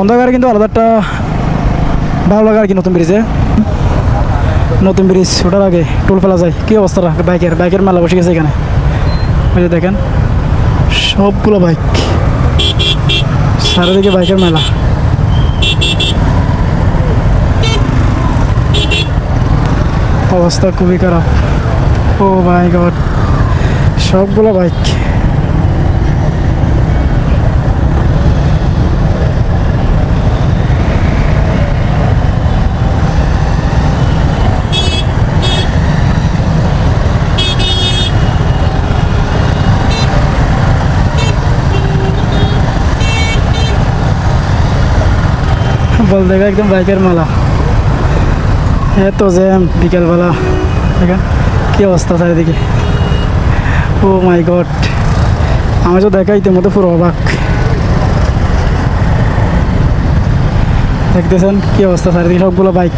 অন্ধকারে কিন্তু আলাদা একটা ভালো লাগে আর কি নতুন ব্রিজে। নতুন ব্রিজ ওঠার আগে টোল ফেলা যায়। কী অবস্থা বাইকের? বাইকের মেলা বসে গেছে এখানে। দেখেন, সবগুলো বাইক। চারিদিকে বাইকের মেলা। অবস্থা খুবই খারাপ। Oh my God. সবগুলো বাইক। বলতে গেলে একদম বাইকের মেলা। এত জ্যাম বিকেলবেলা। দেখেন কী অবস্থা চারিদিকে। Oh my God. আমি তো দেখা ইতিমধ্যে পুরো অবাক। দেখতেছেন কী অবস্থা চারিদিকে সবগুলো বাইক।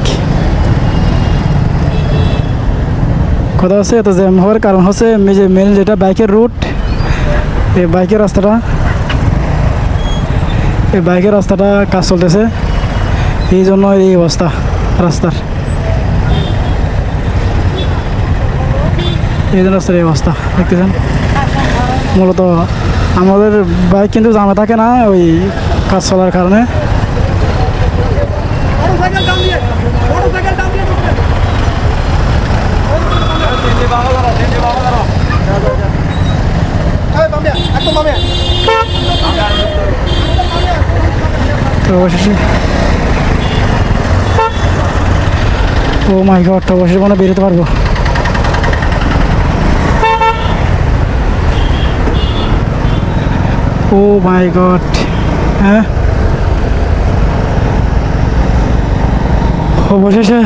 কথা হচ্ছে, এত জ্যাম হওয়ার কারণ হচ্ছে যে মেন যেটা বাইকের রুট এই বাইকের রাস্তাটা, এই বাইকের রাস্তাটা কাজ চলতেছে। এই জন্য এই অবস্থা, রাস্তার। এই জন্য রাস্তার এই অবস্থা, দেখতেছেন? মূলত আমাদের বাইক কিন্তু জামে থাকে না, ওই কাজ চলার কারণে। ও মাই গড মনে বেরোতে পারব। Oh my God. হ্যাঁ? অবশেষে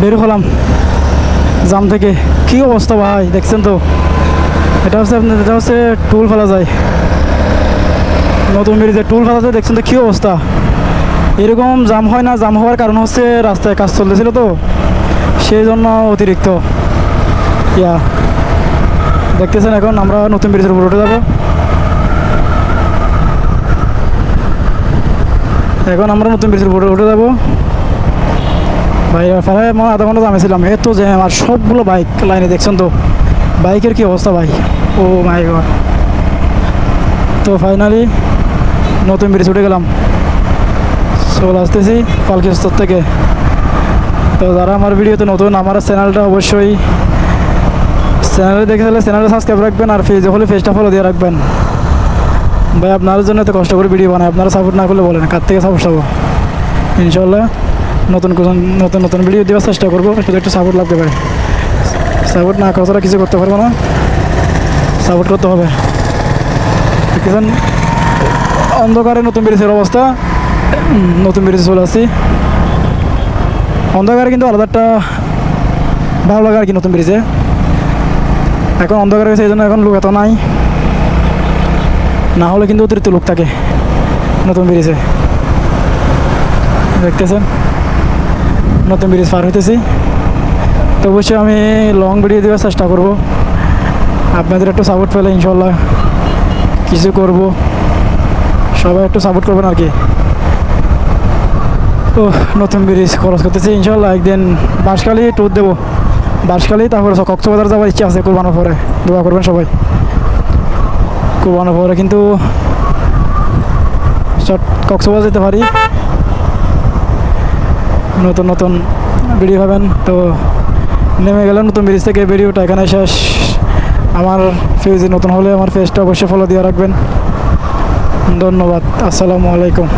বের হলাম জাম থেকে। কি অবস্থা ভাই, দেখছেন তো? এটা হচ্ছে আপনার এটা হচ্ছে টুল ফেলা যায়। নতুন ব্রিজে টুল ফাটাতে দেখছেন তো কী অবস্থা? এরকম জাম হয় না, জাম হওয়ার কারণ হচ্ছে রাস্তায় কাজ চলতেছিল তো। সেই জন্য অতিরিক্ত। ইয়া। দেখতেছেন এখন আমরা নতুন ব্রিজের উপর উঠে যাব। এখন আমরা নতুন ব্রিজের উপরে উঠে যাব। ভাই প্রায় আমার আধা ঘণ্টা জামে ছিলাম। এত যে আমার সবগুলো বাইক লাইনে, দেখছেন তো? বাইকের কি অবস্থা ভাই? Oh my god. তো ফাইনালি নতুন ব্রিজ উঠে গেলাম। চলে আসতেছি পালকি স্তর থেকে। তো যারা আমার ভিডিওতে নতুন, আমার চ্যানেলটা অবশ্যই চ্যানেলে দেখে তাহলে চ্যানেলটা সাবস্ক্রাইব রাখবেন, আর ফেজে হলে ফেজটা ফলো দিয়ে রাখবেন। ভাই, আপনার জন্য এত কষ্ট করে ভিডিও বানায় আপনারা সাপোর্ট না করলে বলেন, কার থেকে সাপোর্ট পাবো? ইনশাল্লাহ নতুন নতুন নতুন ভিডিও দেওয়ার চেষ্টা করব, শুধু একটু সাপোর্ট লাগতে পারে সাপোর্ট না করা কিছু করতে পারব না। সাপোর্ট করতে হবে। দেখতেছেন, অন্ধকারে নতুন ব্রিজের অবস্থা। নতুন ব্রিজে চলে আসছি। অন্ধকারে কিন্তু আলাদা একটা ভালো লাগে আর কি নতুন ব্রিজে। এখন অন্ধকার হয়েছে, এই জন্য এখন লোক এত নাই। না হলে কিন্তু অতিরিক্ত লোক থাকে। নতুন ব্রিজে। দেখতেছেন? নতুন ব্রিজ পার হইতেছি। তো অবশ্যই আমি লং ভিডিও দেওয়ার চেষ্টা করব। আপনাদের একটু সাপোর্ট পেলে ইনশাল্লাহ কিছু করব। সবাই একটু সাপোর্ট করবেন আর কি। ও নতুন ব্রিজ খরচ করতেছি ইনশাল্লাহ একদিন বাঁশখালী ট্যুর দেবো। বাঁশখালী, তারপরে কক্সবাজার যাওয়ার ইচ্ছা আছে কোরবানোর পরে দোয়া করবেন সবাই। কোরবানোর পরে কিন্তু চট কক্সবাজার যেতে পারি। নতুন নতুন ভিডিও পাবেন। তো নেমে গেল নতুন ব্রিজ থেকে। ভিডিওটা এখানে শেষ। আমার ফেজে নতুন হলে আমার ফেজটা অবশ্যই ফলো দিয়ে রাখবেন। ধন্যবাদ। আসসালামু আলাইকুম।